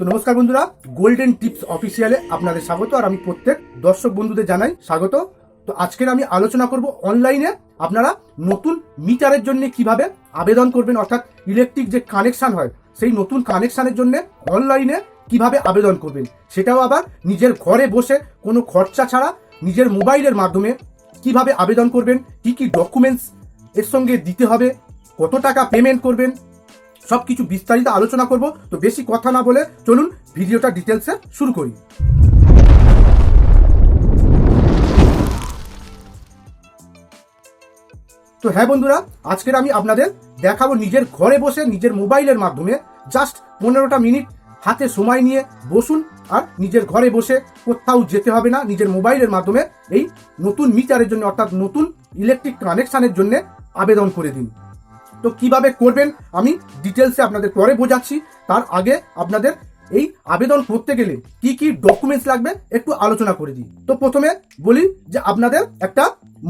তো নমস্কার বন্ধুরা গোল্ডেন টিপস অফিসিয়ালে আপনাদের স্বাগত, আর আমি প্রত্যেক দর্শক বন্ধুদের জানাই স্বাগত। তো আজকের আমি আলোচনা করব অনলাইনে আপনারা নতুন মিটারের জন্য কীভাবে আবেদন করবেন, অর্থাৎ ইলেকট্রিক যে কানেকশন হয়, সেই নতুন কানেকশনের জন্য অনলাইনে কীভাবে আবেদন করবেন। সেটাও আবার নিজের ঘরে বসে কোনো খরচা ছাড়া নিজের মোবাইলের মাধ্যমে কীভাবে আবেদন করবেন, কি কি ডকুমেন্টস এর সঙ্গে দিতে হবে, কত টাকা পেমেন্ট করবেন সব কিছু বিস্তারিত আলোচনা করব, তো বেশি কথা না বলে চলুন ভিডিওটা ডিটেলসে শুরু করি। তো হ্যাঁ বন্ধুরা, আজকের আমি আপনাদের দেখাবো নিজের ঘরে বসে নিজের মোবাইলের মাধ্যমে জাস্ট পনেরোটা মিনিট হাতে সময় নিয়ে বসুন আর নিজের ঘরে বসে কোথাও যেতে হবে না, নিজের মোবাইলের মাধ্যমে এই নতুন মিটারের জন্য অর্থাৎ নতুন ইলেকট্রিক কানেকশানের জন্য আবেদন করে দিন। তো কীভাবে করবেন আমি ডিটেলসে আপনাদের পরে বোঝাচ্ছি। তার আগে আপনাদের এই আবেদন করতে গেলে কি কি ডকুমেন্টস লাগবে একটু আলোচনা করে দিই। তো প্রথমে বলি যে আপনাদের একটা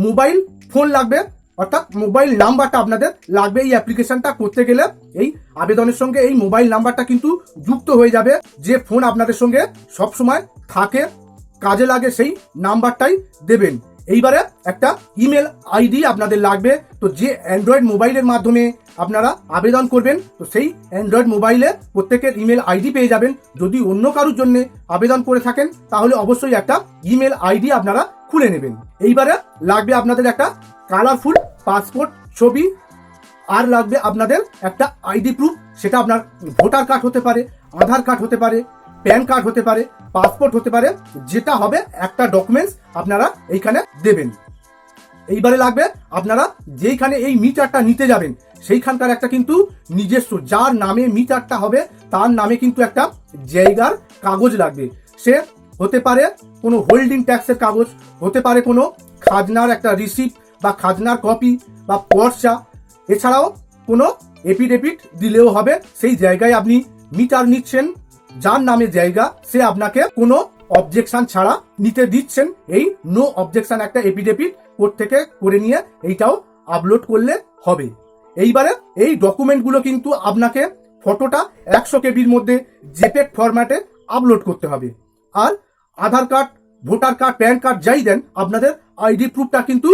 মোবাইল ফোন লাগবে, অর্থাৎ মোবাইল নাম্বারটা আপনাদের লাগবে এই অ্যাপ্লিকেশনটা করতে গেলে। এই আবেদনের সঙ্গে এই মোবাইল নাম্বারটা কিন্তু যুক্ত হয়ে যাবে। যে ফোন আপনাদের সঙ্গে সব সময় থাকে, কাজে লাগে সেই নাম্বারটাই দেবেন। এইবারে একটা ইমেল আইডি আপনাদের লাগবে। তো যে অ্যান্ড্রয়েড মোবাইলের মাধ্যমে আপনারা আবেদন করবেন, তো সেই অ্যান্ড্রয়েড মোবাইলে প্রত্যেকের ইমেল আইডি পেয়ে যাবেন। যদি অন্য কারোর জন্য আবেদন করে থাকেন, তাহলে অবশ্যই একটা ইমেল আইডি আপনারা খুলে নেবেন। এইবারে লাগবে আপনাদের একটা কালারফুল পাসপোর্ট ছবি, আর লাগবে আপনাদের একটা আইডি প্রুফ, সেটা আপনার ভোটার কার্ড হতে পারে, আধার কার্ড হতে পারে, প্যান কার্ড হতে পারে। পাসপোর্ট হতে পারে, যেটা হবে একটা ডকুমেন্টস আপনারা এইখানে দেবেন। এইবারে লাগবে আপনারা যেইখানে এই মিটারটা নিতে যাবেন, সেইখানকার একটা কিন্তু নিজস্ব, যার নামে মিটারটা হবে, তার নামে কিন্তু একটা জায়গার কাগজ লাগবে। সে হতে পারে কোনো হোল্ডিং ট্যাক্সের কাগজ, হতে পারে কোনো খাজনার একটা রিসিপ্ট বা খাজনার কপি বা পর্চা। এছাড়াও কোনো এপিডেপিট দিলেও হবে, সেই জায়গায় আপনি মিটার নিচ্ছেন যার নামে জায়গা, সে আপনাকে কোনো অবজেকশন ছাড়া নিতে দিচ্ছেন। এই নো অবজেকশন একটা এপিডেপিট কোর্ট থেকে করে নিয়ে এইটাও আপলোড করলে হবে। এইবারে এই ডকুমেন্টগুলো কিন্তু আপনাকে ফটোটা একশো কেবির মধ্যে জেপেক ফরম্যাটে আপলোড করতে হবে। আর Aadhaar card, voter card, PAN card যাই দেন, আপনাদের আইডি প্রুফটা কিন্তু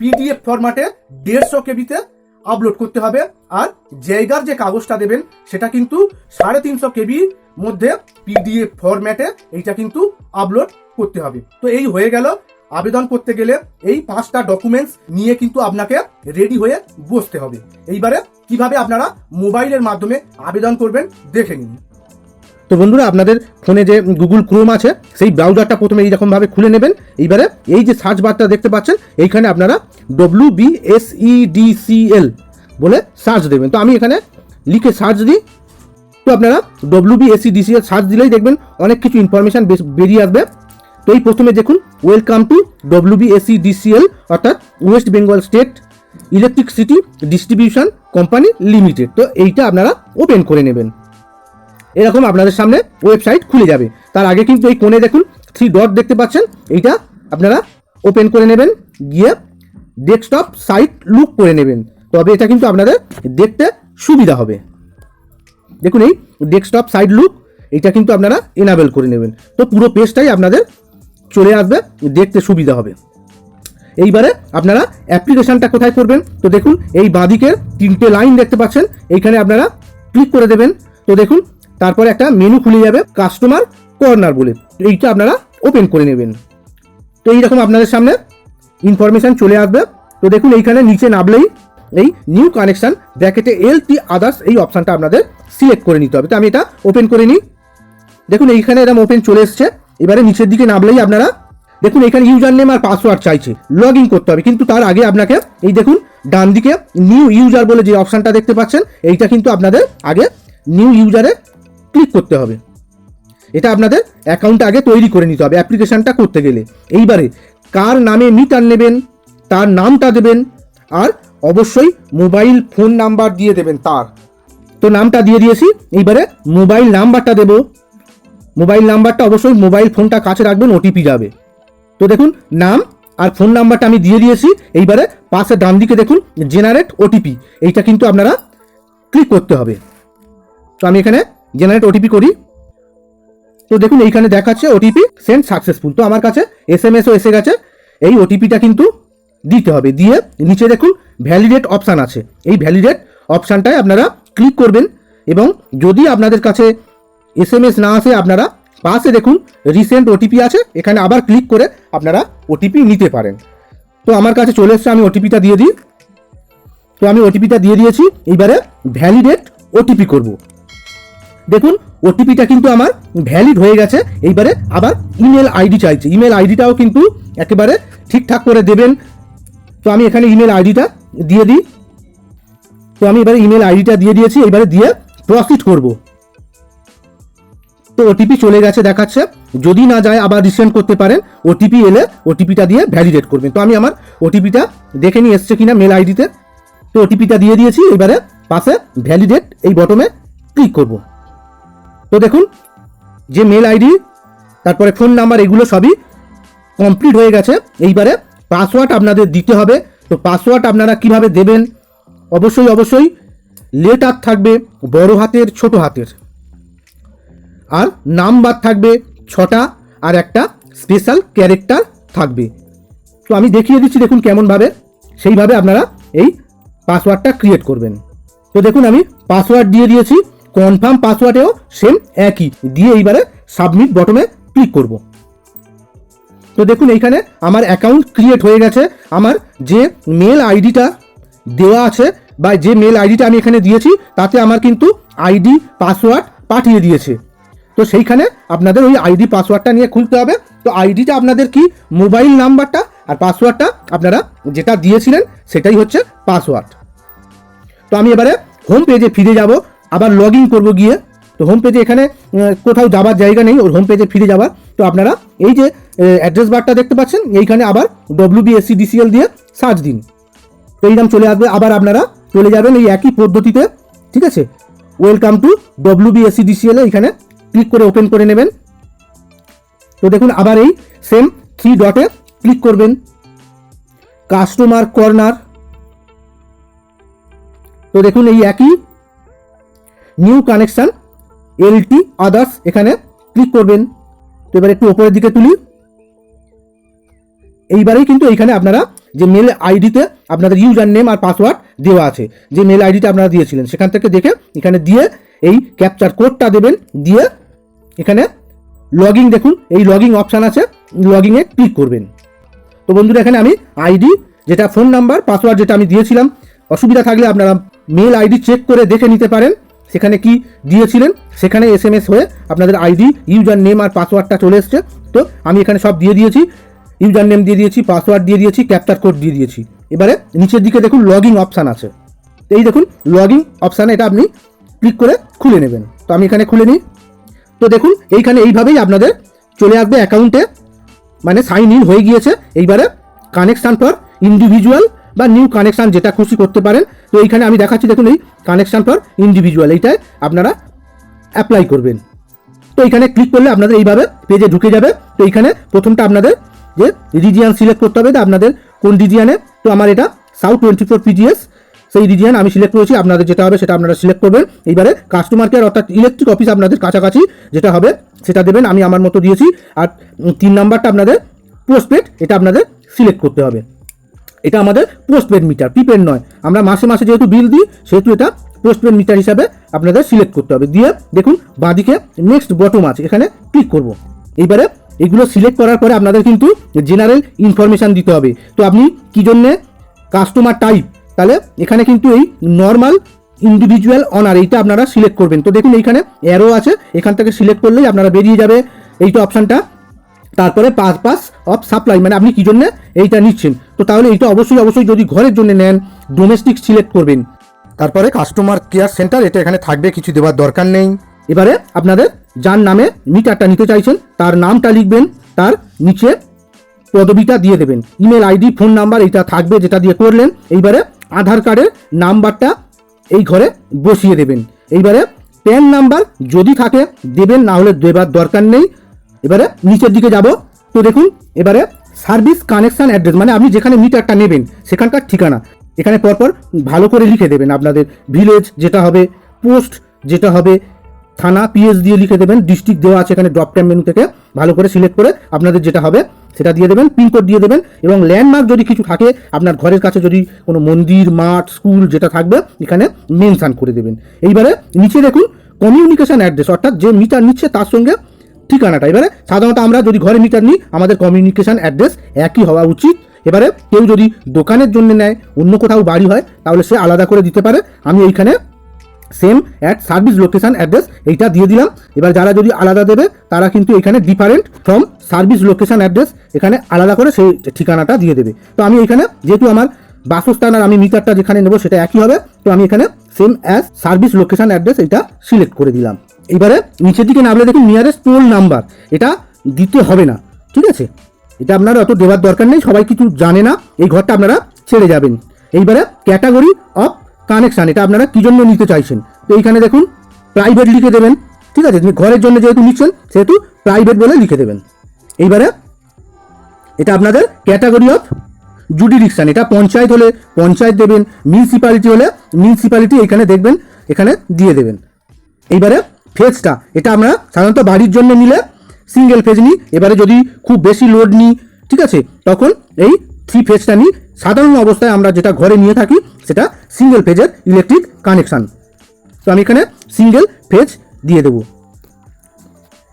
পিডিএফ ফরম্যাটে দেড়শো কেবিতে আপলোড করতে হবে। আর জায়গার যে কাগজটা দেবেন, সেটা কিন্তু সাড়ে তিনশো কেবির মধ্যে পিডিএফ ফরম্যাটে এইটা কিন্তু আপলোড করতে হবে। তো এই হয়ে গেল আবেদন করতে গেলে এই পাঁচটা ডকুমেন্টস নিয়ে কিন্তু আপনাকে রেডি হয়ে বসতে হবে। এইবারে কীভাবে আপনারা মোবাইলের মাধ্যমে আবেদন করবেন দেখে নিন। তো বন্ধুরা, আপনাদের ফোনে যে গুগল ক্রোম আছে, সেই ব্রাউজারটা প্রথমে এইরকমভাবে খুলে নেবেন। এইবারে এই যে সার্চ বারটা দেখতে পাচ্ছেন, এইখানে আপনারা W B S E D C L বলে সার্চ দেবেন। তো আমি এখানে লিখে সার্চ দিই। তো আপনারা W B S E D search দিলেই দেখবেন অনেক কিছু ইনফরমেশান বেরিয়ে আসবে। তো এই প্রথমে দেখুন welcome to W B S E L অর্থাৎ West Bengal state electricity distribution company limited তো এইটা আপনারা ওপেন করে নেবেন। এরকম আপনাদের সামনে ওয়েবসাইট খুলে যাবে। তার আগে কিন্তু এই কোণে দেখুন থ্রি ডট দেখতে পাচ্ছেন, এইটা আপনারা ওপেন করে নেবেন, গিয়ে ডেস্কটপ সাইট লুক করে নেবেন। তবে এটা কিন্তু আপনাদের দেখতে সুবিধা হবে। দেখুন এই ডেস্কটপ সাইড লুক এটা কিন্তু আপনারা এনাবেল করে নেবেন। তো পুরো পেজটাই আপনাদের চলে আসবে, দেখতে সুবিধা হবে। এইবারে আপনারা অ্যাপ্লিকেশনটা কোথায় করবেন? তো দেখুন, এই বাঁদিকের তিনটে লাইন দেখতে পাচ্ছেন, এইখানে আপনারা ক্লিক করে দেবেন। তো দেখুন, তারপরে একটা মেনু খুলে যাবে কাস্টমার কর্নার বলে। এইটা আপনারা ওপেন করে নেবেন। তো এইরকম আপনাদের সামনে ইনফরমেশান চলে আসবে। তো দেখুন, এইখানে নিচে নামলেই এই নিউ কানেকশন ব্র্যাকেটে এল টি আদার্স এই অপশানটা আপনাদের সিলেক্ট করে নিতে হবে। তো আমি এটা ওপেন করে নিই। দেখুন, এইখানে এরকম ওপেন চলে এসছে। এবারে নিচের দিকে নামলেই আপনারা, দেখুন, এখানে ইউজার নেম আর পাসওয়ার্ড চাইছে। লগ ইন করতে হবে। কিন্তু তার আগে আপনাকে, এই দেখুন, ডান দিকে নিউ ইউজার বলে যে অপশানটা দেখতে পাচ্ছেন, এইটা কিন্তু আপনাদের আগে নিউ ইউজারে ক্লিক করতে হবে। এটা আপনাদের অ্যাকাউন্ট আগে তৈরি করে নিতে হবে অ্যাপ্লিকেশনটা করতে গেলে। এইবারে কার নামে মিটার নেবেন, তার নামটা দেবেন, আর অবশ্যই মোবাইল ফোন নাম্বার দিয়ে দেবেন তার। তো নামটা দিয়ে দিয়েছি। এইবারে মোবাইল নাম্বারটা দেব। মোবাইল নাম্বারটা অবশ্যই মোবাইল ফোনটা কাছে রাখবেন ওটিপি যাবে। তো দেখুন, নাম আর ফোন নাম্বারটা আমি দিয়ে দিয়েছি। এইবারে পাশে ডান দিকে দেখুন জেনারেট ওটিপি এইটা কিন্তু আপনারা ক্লিক করতে হবে। তো আমি এখানে জেনারেট ওটিপি করি। তো দেখুন, এইখানে দেখাচ্ছে ওটিপি সেন্ড সাকসেসফুল তো আমার কাছে এস এম এসও এসে গেছে। এই ওটিপিটা কিন্তু দিতে হবে। দিয়ে নিচে দেখুন ভ্যালিডেট অপশান আছে। এই ভ্যালিডেট অপশানটায় আপনারা ক্লিক করবেন এবং যদি আপনাদের কাছে এস এম এস না আসে, আপনারা পাশে দেখুন রিসেন্ট ওটিপি আছে, এখানে আবার ক্লিক করে আপনারা ওটিপি নিতে পারেন। তো আমার কাছে চলে এসছে, আমি ওটিপিটা দিয়ে দিই। তো আমি ওটিপিটা দিয়ে দিয়েছি, এইবারে ভ্যালিডেট ওটিপি করব। দেখুন ওটিপিটা কিন্তু আমার ভ্যালিড হয়ে গেছে, এইবারে আবার ইমেল আইডি চাইছে। ইমেল আইডিটাও কিন্তু একেবারে ঠিকঠাক করে দেবেন। তো আমি এখানে ইমেল আইডিটা দিয়ে দিই। তো আমি এবারে ইমেল আইডিটা দিয়ে দিয়েছি, এবারে দিয়ে প্রসিড করব। তো ওটিপি চলে গেছে দেখাচ্ছে। যদি না যায়, আবার রিসেন্ড করতে পারেন। ওটিপি এলে ওটিপিটা দিয়ে ভ্যালিডেট করবেন। তো আমি আমার ওটিপিটা দেখে নিয়ে এসছে কিনা মেল আইডিতে তো ওটিপিটা দিয়ে দিয়েছি, এবারে পাশে ভ্যালিডেট এই বটমে ক্লিক করব। তো দেখুন, যে মেল আইডি তারপরে ফোন নাম্বার এগুলো সবই কমপ্লিট হয়ে গেছে। এইবারে পাসওয়ার্ড আপনাদের দিতে হবে। তো পাসওয়ার্ড আপনারা কীভাবে দেবেন? অবশ্যই অবশ্যই লেটার থাকবে, বড় হাতের, ছোট হাতের। আর নাম্বার থাকবে ছটা, আর একটা স্পেশাল ক্যারেক্টার থাকবে। তো আমি দেখিয়ে দিচ্ছি দেখুন কেমনভাবে, সেইভাবে আপনারা এই পাসওয়ার্ডটা ক্রিয়েট করবেন। তো দেখুন আমি পাসওয়ার্ড দিয়ে দিয়েছি কনফার্ম পাসওয়ার্ডেও সেম একই। দিয়ে এইবারে সাবমিট বটমে ক্লিক করব। তো দেখুন এইখানে আমার অ্যাকাউন্ট ক্রিয়েট হয়ে গেছে। আমার যে মেল আইডিটা দেওয়া আছে বা যে মেল আইডিটা আমি এখানে দিয়েছি, তাতে আমার কিন্তু আইডি পাসওয়ার্ড পাঠিয়ে দিয়েছে। তো সেইখানে আপনাদের ওই আইডি পাসওয়ার্ডটা নিয়ে খুলতে হবে। তো আইডিটা আপনাদের কি? মোবাইল নাম্বারটা আর পাসওয়ার্ডটা আপনারা যেটা দিয়েছিলেন, সেটাই হচ্ছে পাসওয়ার্ড তো আমি এবারে হোম পেজে ফিরে যাব, আবার লগ ইন করব গিয়ে। তো হোম পেজে এখানে কোথাও যাবার জায়গা নেই, ওর হোম পেজে ফিরে যাবার তো আপনারা এই যে অ্যাড্রেস বারটা দেখতে পাচ্ছেন, এইখানে আবার ডব্লিউ বিএসসি ডিসিএল দিয়ে সার্চ দিন। তো এই নাম চলে আসবে, আবার আপনারা চলে যাবেন এই একই পদ্ধতিতে, ঠিক আছে? Welcome to W BSC DCL এখানে ক্লিক করে ওপেন করে নেবেন। তো দেখুন, আবার এই সেম থ্রি ডটে ক্লিক করবেন। কাস্টমার কর্নার তো দেখুন, এই একই নিউ কানেকশন এলটি আদার্স এখানে ক্লিক করবেন। তো এবার একটু ওপরের দিকে তুলি। এইবারেই কিন্তু এইখানে আপনারা যে মেল আইডিতে আপনাদের ইউজার নেম আর পাসওয়ার্ড দেওয়া আছে। যে মেল আইডিটা আপনারা দিয়েছিলেন, সেখান থেকে দেখে এখানে দিয়ে এই ক্যাপচার কোডটা দেবেন, দিয়ে এখানে লগইন দেখুন, এই লগইন অপশান আছে লগইনে ক্লিক করবেন। তো বন্ধুরা, এখানে আমি আইডি যেটা ফোন নাম্বার পাসওয়ার্ড যেটা আমি দিয়েছিলাম, অসুবিধা থাকলে আপনারা মেল আইডি চেক করে দেখে নিতে পারেন। সেখানে কি দিয়েছিলেন, সেখানে এস হয়ে আপনাদের আইডি ইউজার নেম আর পাসওয়ার্ডটা চলে এসছে। তো আমি এখানে সব দিয়ে দিয়েছি। ইউজার নেম দিয়ে দিয়েছি, পাসওয়ার্ড দিয়ে দিয়েছি, ক্যাপচার কোড দিয়ে দিয়েছি। এবারে নিচের দিকে দেখুন লগইন অপশান আছে। এই দেখুন, লগইন অপশানে এটা আপনি ক্লিক করে খুলে নেবেন। তো আমি এখানে খুলে নিই। তো দেখুন, এইখানে এইভাবেই আপনাদের চলে আসবে অ্যাকাউন্টে মানে সাইন ইন হয়ে গিয়েছে। এইবারে কানেকশান ফর ইন্ডিভিজুয়াল বা নিউ কানেকশান যেটা খুশি করতে পারেন। তো এইখানে আমি দেখাচ্ছি, দেখুন এই কানেকশান ফর ইন্ডিভিজুয়াল এইটায় আপনারা অ্যাপ্লাই করবেন। তো এইখানে ক্লিক করলে আপনাদের এইভাবে পেজে ঢুকে যাবে। তো এইখানে প্রথমটা আপনাদের যে রিজিয়ান সিলেক্ট করতে হবে আপনাদের কোন রিজিয়ানে, তো আমার এটা সাউথ টোয়েন্টি ফোর পিজিএস সেই রিজিয়ান আমি সিলেক্ট করেছি, আপনাদের যেটা হবে সেটা আপনারা সিলেক্ট করবেন। এইবারে কাস্টমার কেয়ার অর্থাৎ ইলেকট্রিক অফিস আপনাদের কাছাকাছি যেটা হবে, সেটা দেবেন, আমি আমার মতো দিয়েছি। আর তিন নাম্বারটা আপনাদের পোস্টপেড এটা আপনাদের সিলেক্ট করতে হবে। এটা আমাদের পোস্টপেড মিটার প্রিপেড নয়। আমরা মাসে মাসে যেহেতু বিল দিই, সেহেতু এটা পোস্টপেড মিটার হিসাবে আপনাদের সিলেক্ট করতে হবে। দিয়ে দেখুন, বাঁদিকে নেক্সট বটম আছে, এখানে ক্লিক করব। এইবারে এগুলো সিলেক্ট করার পরে আপনাদের কিন্তু জেনারেল ইনফরমেশান দিতে হবে। তো আপনি কী জন্যে? কাস্টমার টাইপ তাহলে এখানে কিন্তু এই নর্মাল ইন্ডিভিজুয়াল অনার এইটা আপনারা সিলেক্ট করবেন। তো দেখুন এইখানে অ্যারো আছে, এখান থেকে সিলেক্ট করলেই আপনারা বেরিয়ে যাবে এইটা অপশানটা তারপরে পাস পাস অফ সাপ্লাই মানে আপনি কি জন্য? এইটা নিচ্ছেন। তো তাহলে এইটা অবশ্যই অবশ্যই যদি ঘরের জন্য নেন ডোমেস্টিক সিলেক্ট করবেন। তারপরে কাস্টমার কেয়ার সেন্টার এটা এখানে থাকবে, কিছু দেওয়ার দরকার নেই। এবারে আপনাদের যার নামে মিটারটা নিতে চাইছেন, তার নামটা লিখবেন, তার নিচে পদবিটা দিয়ে দেবেন। ইমেল আইডি, ফোন নাম্বার এটা থাকবে যেটা দিয়ে করলেন। এইবারে আধার কার্ডের নাম্বারটা এই ঘরে বসিয়ে দেবেন। এইবারে প্যান নাম্বার যদি থাকে, দেবেন, না হলে দেবার দরকার নেই। এবারে নিচের দিকে যাব। তো দেখুন, এবারে সার্ভিস কানেকশন অ্যাড্রেস মানে আপনি যেখানে মিটারটা নেবেন, সেখানকার ঠিকানা। এখানে পরপর ভালো করে লিখে দেবেন আপনাদের। ভিলেজ যেটা হবে, পোস্ট যেটা হবে থানা পিএস দিয়ে লিখে দেবেন ডিস্ট্রিক্ট দেওয়া আছে এখানে ড্রপ টাইম মেনু থেকে, ভালো করে সিলেক্ট করে আপনাদের যেটা হবে, সেটা দিয়ে দেবেন পিনকোড দিয়ে দেবেন এবং ল্যান্ডমার্ক যদি কিছু থাকে, আপনার ঘরের কাছে যদি কোনো মন্দির, মাঠ স্কুল যেটা থাকবে, এখানে মেনশান করে দেবেন। এইবারে নিচে দেখুন কমিউনিকেশান অ্যাড্রেস অর্থাৎ যে মিটার নিচ্ছে তার সঙ্গে ঠিকানাটা। এবারে সাধারণত আমরা যদি ঘরে মিটার নিই, আমাদের কমিউনিকেশন অ্যাড্রেস একই হওয়া উচিত। এবারে কেউ যদি দোকানের জন্য নেয়, অন্য কোথাও বাড়ি হয়, তাহলে সে আলাদা করে দিতে পারে। আমি এইখানে same at service location address এইটা দিয়ে দিলাম। এবার যারা যদি আলাদা দেবে, তারা কিন্তু এখানে different from service location address এখানে আলাদা করে সেই ঠিকানাটা দিয়ে দেবে। তো আমি এখানে যেহেতু আমার বাসস্থান আর আমি মিটারটা যেখানে নেব সেটা একই হবে, তো আমি এখানে same as service location address এটা সিলেক্ট করে দিলাম। এবারে নিচের দিকে নামলে দেখুন নিয়ারেস্ট পোল নাম্বার এটা দিতে হবে না, ঠিক আছে? এটা আপনারা অত দেওয়ার দরকার নেই, সবাই কিছু জানে না, এই ঘরটা আপনারা ছেড়ে যাবেন। এইবারে ক্যাটাগরি অফ কানেকশান এটা আপনারা কী জন্য নিতে চাইছেন? তো এইখানে দেখুন প্রাইভেট লিখে দেবেন, ঠিক আছে? ঘরের জন্য যেহেতু নিচ্ছেন, সেহেতু প্রাইভেট বলে লিখে দেবেন। এইবারে, এটা আপনাদের ক্যাটাগরি অফ জুডিডিকশান এটা পঞ্চায়েত হলে পঞ্চায়েত দেবেন মিউনিসিপ্যালিটি হলে মিউনিসিপ্যালিটি এখানে দেখবেন, এখানে দিয়ে দেবেন। এইবারে ফেজটা এটা আমরা সাধারণত বাড়ির জন্য নিলে সিঙ্গেল ফেজ নিই। এবারে যদি খুব বেশি লোড নিই, ঠিক আছে? তখন এই থ্রি ফেজটা নিই। সাধারণ অবস্থায় আমরা যেটা ঘরে নিয়ে থাকি, সেটা সিঙ্গেল ফেজের ইলেকট্রিক কানেকশান তো আমি এখানে সিঙ্গেল ফেজ দিয়ে দেবো।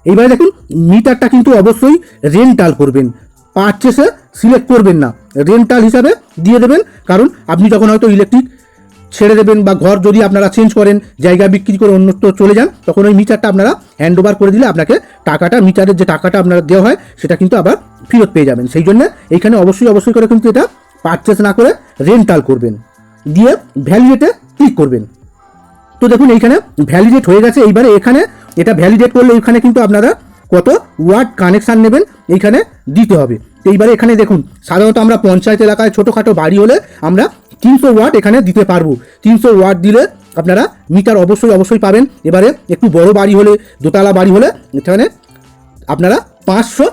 এইবারে দেখুন মিটারটা কিন্তু অবশ্যই রেন্টাল করবেন। পারচেসে সিলেক্ট করবেন না। রেন্টাল হিসাবে দিয়ে দেবেন, কারণ আপনি যখন হয়তো ইলেকট্রিক ছেড়ে দেবেন বা ঘর যদি আপনারা চেঞ্জ করেন, জায়গা বিক্রি করে অন্যত্র চলে যান, তখন ওই মিটারটা আপনারা হ্যান্ড ওভার করে দিলে আপনাকে টাকাটা মিটারের যে টাকাটা আপনারা দেওয়া হয়, সেটা কিন্তু আবার ফেরত পেয়ে যাবেন। সেই জন্য এইখানে অবশ্যই অবশ্যই করে কিন্তু এটা পারচেস না করে রেন্টাল করবেন। দিয়ে ভ্যালিডেটে ক্লিক করবেন। তো দেখুন এইখানে ভ্যালিডেট হয়ে গেছে। এইবারে এখানে এটা ভ্যালিডেট করলে এখানে কিন্তু আপনারা কত ওয়ার্ড কানেকশান নেবেন এইখানে দিতে হবে। এইবারে এখানে দেখুন, সাধারণত আমরা পঞ্চায়েত এলাকায় ছোটোখাটো বাড়ি হলে আমরা তিনশো ওয়াট এখানে দিতে পারব। তিনশো ওয়াট দিলে আপনারা মিটার অবশ্যই অবশ্যই পাবেন। এবারে একটু বড় বাড়ি হলে, দোতলা বাড়ি হলে এখানে আপনারা পাঁচশো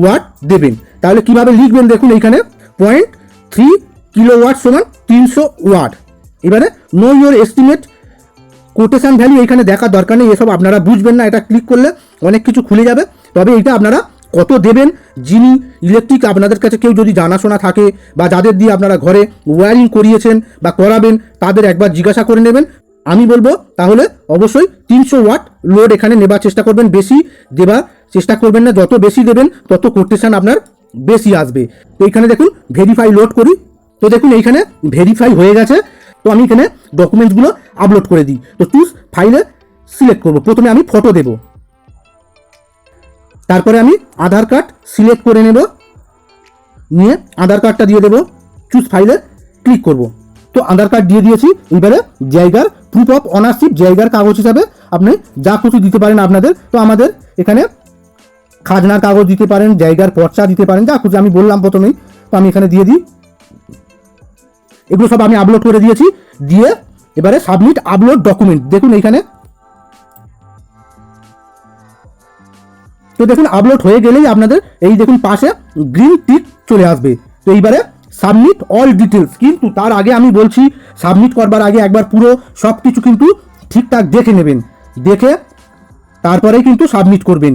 ওয়াট দেবেন। তাহলে কীভাবে লিখবেন? দেখুন এইখানে পয়েন্ট থ্রি কিলো ওয়াট সমান তিনশো ওয়াট এবারে know your estimate quotation value এখানে দেখার দরকার নেই, এসব আপনারা বুঝবেন না, এটা ক্লিক করলে অনেক কিছু খুলে যাবে। তবে এটা আপনারা কত দেবেন? যিনি ইলেকট্রিক আপনাদের কাছে কেউ যদি জানাশোনা থাকে বা যাদের দিয়ে আপনারা ঘরে ওয়্যারিং করিয়েছেন বা করাবেন, তাদের একবার জিজ্ঞাসা করে নেবেন। আমি বলব তাহলে অবশ্যই তিনশো ওয়াট লোড এখানে নেবার চেষ্টা করবেন, বেশি দেবার চেষ্টা করবেন না, যত বেশি দেবেন, তত কোটেশন আপনার বেশি আসবে। তো এখানে দেখুন ভেরিফাই লোড করি। তো দেখুন এইখানে ভেরিফাই হয়ে গেছে। তো আমি এখানে ডকুমেন্টসগুলো আপলোড করে দিই। তো চুজ ফাইলে সিলেক্ট করব। প্রথমে আমি ফটো দেব। তারপরে আমি আধার কার্ড সিলেক্ট করে নেব। নিয়ে আধার কার্ডটা দিয়ে দেবো। চুজ ফাইলে ক্লিক করব। তো আধার কার্ড দিয়ে দিয়েছি। এবারে জায়গার প্রুফ অফ অনারশিপ জায়গার কাগজ হিসাবে আপনি যা খুশি দিতে পারেন আপনাদের। তো আমাদের এখানে খাজনার কাগজ দিতে পারেন, জায়গার পর্চা দিতে পারেন, যা খুশি আমি বললাম প্রথমেই, তো আমি এখানে দিয়ে দিই। এগুলো সব আমি আপলোড করে দিয়েছি, দিয়ে এবারে সাবমিট আপলোড ডকুমেন্ট দেখুন এইখানে। তো দেখুন আপলোড হয়ে গেলেই আপনাদের এই দেখুন পাশে গ্রিন টিক চলে আসবে। তো এইবারে সাবমিট অল ডিটেলস কিন্তু তার আগে আমি বলছি সাবমিট করবার আগে একবার পুরো সব কিছু কিন্তু ঠিকঠাক দেখে নেবেন। দেখে তারপরেই কিন্তু সাবমিট করবেন।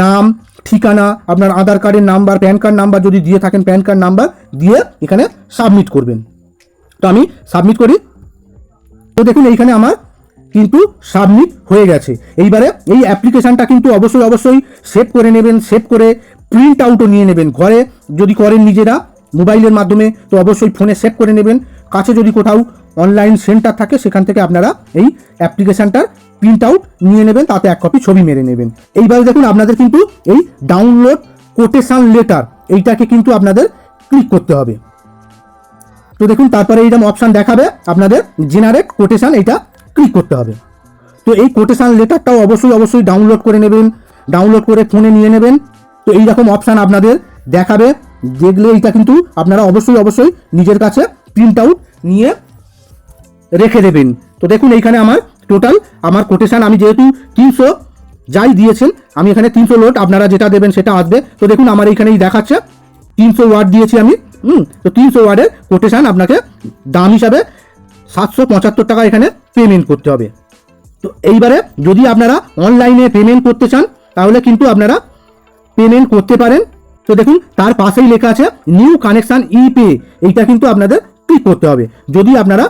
নাম, ঠিকানা, আপনার আধার কার্ডের নাম্বার, প্যান কার্ড নাম্বার যদি দিয়ে থাকেন, প্যান কার্ড নাম্বার দিয়ে এখানে সাবমিট করবেন। তো আমি সাবমিট করি। তো দেখুন, এইখানে আমার কিন্তু সাবমিট হয়ে গেছে। এইবারে এই অ্যাপ্লিকেশানটা কিন্তু অবশ্যই অবশ্যই সেভ করে নেবেন, সেভ করে প্রিন্ট আউটও নিয়ে নেবেন ঘরে। যদি করেন নিজেরা মোবাইলের মাধ্যমে, তো অবশ্যই ফোনে সেভ করে নেবেন। কাছে যদি কোথাও অনলাইন সেন্টার থাকে, সেখান থেকে আপনারা এই অ্যাপ্লিকেশানটার প্রিন্ট আউট নিয়ে নেবেন, তাতে এক কপি ছবি মেরে নেবেন। এইবারে দেখুন আপনাদের কিন্তু এই ডাউনলোড কোটেশান লেটার এইটাকে কিন্তু আপনাদের ক্লিক করতে হবে। তো দেখুন, তারপরে এইরকম অপশান দেখাবে, আপনাদের জেনারেট কোটেশান এইটা ক্লিক করতে হবে। তো এই কোটেশান লেটারটাও অবশ্যই অবশ্যই ডাউনলোড করে নেবেন ডাউনলোড করে ফোনে নিয়ে নেবেন। তো এই রকম অপশান আপনাদের দেখাবে, দেখলে এইটা কিন্তু আপনারা অবশ্যই অবশ্যই নিজের কাছে প্রিন্ট আউট নিয়ে রেখে দেবেন। তো দেখুন এইখানে আমার টোটাল আমার কোটেশান আমি যেহেতু তিনশো যাই দিয়েছেন, আমি এখানে তিনশো লোড আপনারা যেটা দেবেন সেটা আসবে। তো দেখুন আমার এইখানেই দেখাচ্ছে, তিনশো ওয়ার্ড দিয়েছি আমি, হুম, তো তিনশো ওয়ার্ডের কোটেশান আপনাকে দাম হিসাবে সাতশো পঁচাত্তর টাকা এখানে পেমেন্ট করতে হবে। তো এইবারে যদি আপনারা অনলাইনে পেমেন্ট করতে চান, তাহলে কিন্তু আপনারা পেমেন্ট করতে পারেন। তো দেখুন, তার পাশেই লেখা আছে নিউ কানেকশান ই পে এইটা কিন্তু আপনাদের ক্লিক করতে হবে। যদি আপনারা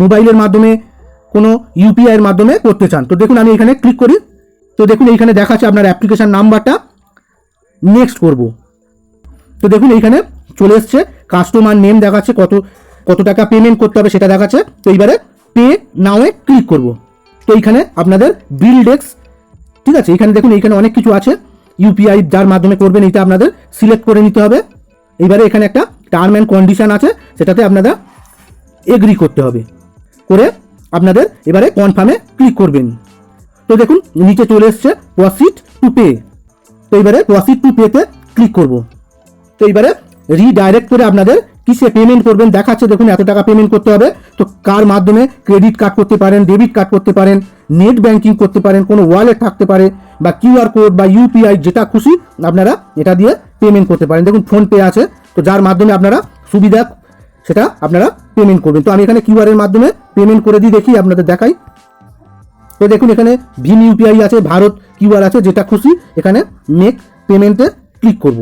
মোবাইলের মাধ্যমে, কোনো ইউপিআই এর মাধ্যমে করতে চান। তো দেখুন, আমি এখানে ক্লিক করি। তো দেখুন, এইখানে দেখাচ্ছে আপনার অ্যাপ্লিকেশান নাম্বারটা নেক্সট করব। তো দেখুন, এইখানে চলে এসছে। কাস্টমার নেম দেখাচ্ছে, কত কত টাকা পেমেন্ট করতে হবে সেটা দেখাচ্ছে। তো এইবারে পে নাওয়ে ক্লিক করব। তো এইখানে আপনাদের বিল ডেস্ক ঠিক আছে? এখানে দেখুন, এইখানে অনেক কিছু আছে। ইউপিআই যার মাধ্যমে করবেন এটা আপনাদের সিলেক্ট করে নিতে হবে। এবারে এখানে একটা টার্ম অ্যান্ড কন্ডিশন আছে, সেটাতে আপনাদের এগ্রি করতে হবে। করে আপনাদের এবারে কনফার্মে ক্লিক করবেন। তো দেখুন, নিচে চলে এসছে প্রসিড টু পে তো এবারে প্রসিড টু পেতে ক্লিক করব। তো এবারে রিডাইরেক্ট করে আপনাদের কিসে পেমেন্ট করবেন দেখাচ্ছে, দেখুন এত টাকা পেমেন্ট করতে হবে। তো কার মাধ্যমে ক্রেডিট কার্ড করতে পারেন ডেবিট কার্ড করতে পারেন নেট ব্যাংকিং করতে পারেন, কোনো ওয়ালেট থাকতে পারে, বা কিউআর কোড বা ইউপিআই যেটা খুশি আপনারা এটা দিয়ে পেমেন্ট করতে পারেন। দেখুন ফোনপে আছে, তো যার মাধ্যমে আপনারা সুবিধা সেটা আপনারা পেমেন্ট করবেন। তো আমি এখানে কিউআর এর মাধ্যমে পেমেন্ট করে দিই দেখি, আপনাদের দেখাই। তো দেখুন, এখানে ভীম ইউপিআই আছে, ভারত কিউআর আছে, যেটা খুশি এখানে মেক পেমেন্টে ক্লিক করব।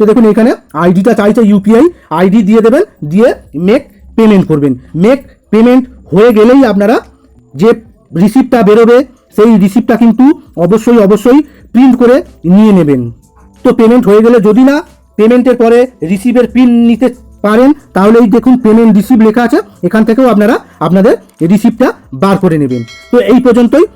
তো দেখুন, এখানে আইডিটা চাইছে ইউপিআই আইডি দিয়ে দেবেন, দিয়ে মেক পেমেন্ট করবেন। মেক পেমেন্ট হয়ে গেলেই আপনারা যে রিসিপ্টটা বেরোবে, সেই রিসিপ্টটা কিন্তু অবশ্যই অবশ্যই প্রিন্ট করে নিয়ে নেবেন। তো পেমেন্ট হয়ে গেলে যদি না পেমেন্টের পরে রিসিভের পিন নিতে পারেন, তাহলে এই দেখুন পেমেন্ট রিসিভ লেখা আছে, এখান থেকেও আপনারা আপনাদের রিসিভটা বার করে নেবেন। তো এই পর্যন্তই।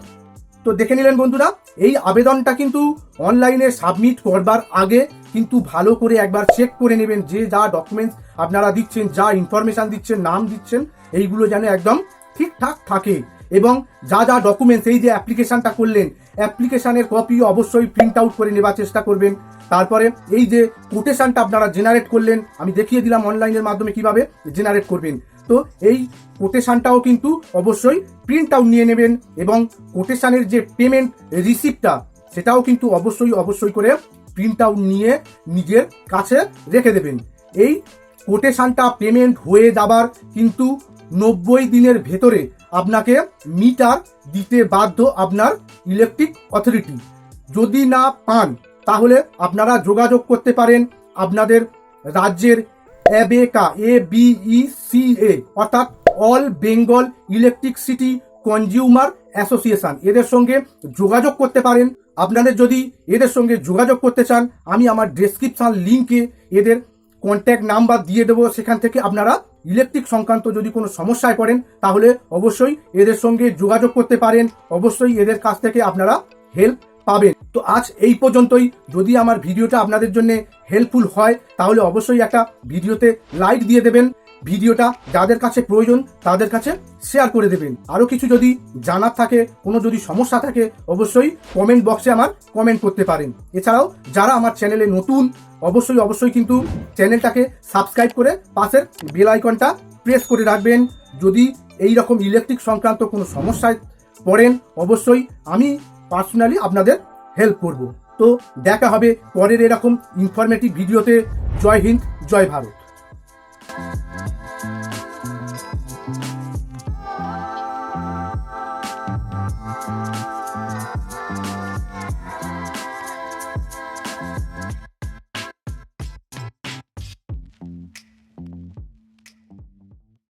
তো দেখে নিলেন বন্ধুরা, এই আবেদনটা কিন্তু অনলাইনে সাবমিট করবার আগে কিন্তু ভালো করে একবার চেক করে নেবেন যে যা ডকুমেন্টস আপনারা দিচ্ছেন, যা ইনফরমেশন দিচ্ছেন, নাম দিচ্ছেন, এইগুলো যেন একদম ঠিকঠাক থাকে। এবং যা যা ডকুমেন্টস এই যে অ্যাপ্লিকেশনটা করলেন অ্যাপ্লিকেশনের কপি অবশ্যই প্রিন্ট আউট করে নেবার চেষ্টা করবেন। তারপরে এই যে কোটেশনটা আপনারা জেনারেট করলেন, আমি দেখিয়ে দিলাম অনলাইনের মাধ্যমে কীভাবে জেনারেট করবেন। তো এই কোটেশানটাও কিন্তু অবশ্যই প্রিন্ট আউট নিয়ে নেবেন এবং কোটেশানের যে পেমেন্ট রিসিপ্টটা সেটাও কিন্তু অবশ্যই অবশ্যই করে প্রিন্ট আউট নিয়ে নিজের কাছে রেখে দেবেন। এই কোটেশানটা পেমেন্ট হয়ে যাবার কিন্তু নব্বই দিনের ভেতরে আপনাকে মিটার দিতে বাধ্য আপনার ইলেকট্রিক অথরিটি যদি না পান, তাহলে আপনারা যোগাযোগ করতে পারেন আপনাদের রাজ্যের অ্যাবেকা এ বিই সি এ, অর্থাৎ all Bengal electricity consumer association এদের সঙ্গে যোগাযোগ করতে পারেন। আপনাদের যদি এদের সঙ্গে যোগাযোগ করতে চান, আমি আমার ডেসক্রিপশন লিঙ্কে এদের কন্ট্যাক্ট নাম্বার দিয়ে দেবো সেখান থেকে আপনারা ইলেকট্রিক সংক্রান্ত যদি কোনো সমস্যায় পড়েন, তাহলে অবশ্যই এদের সঙ্গে যোগাযোগ করতে পারেন। অবশ্যই এদের কাছ থেকে আপনারা হেল্প পাবেন। তো আজ এই পর্যন্তই। যদি আমার ভিডিওটা আপনাদের জন্য হেল্পফুল হয়, তাহলে অবশ্যই একটা ভিডিওতে লাইক দিয়ে দেবেন। ভিডিওটা যাদের কাছে প্রয়োজন, তাদের কাছে শেয়ার করে দেবেন। আরও কিছু যদি জানার থাকে, কোনো যদি সমস্যা থাকে, অবশ্যই কমেন্ট বক্সে আমার কমেন্ট করতে পারেন। এছাড়াও, যারা আমার চ্যানেলে নতুন, অবশ্যই অবশ্যই কিন্তু চ্যানেলটাকে সাবস্ক্রাইব করে পাশের বেল আইকনটা প্রেস করে রাখবেন। যদি এই রকম ইলেকট্রিক সংক্রান্ত কোনো সমস্যায় পড়েন, অবশ্যই আমি পার্সোনালি আপনাদের হেল্প করব। তো দেখা হবে পরের এরকম ইনফরমেটিভ ভিডিওতে জয় হিন্দ, জয় ভারত। Bye.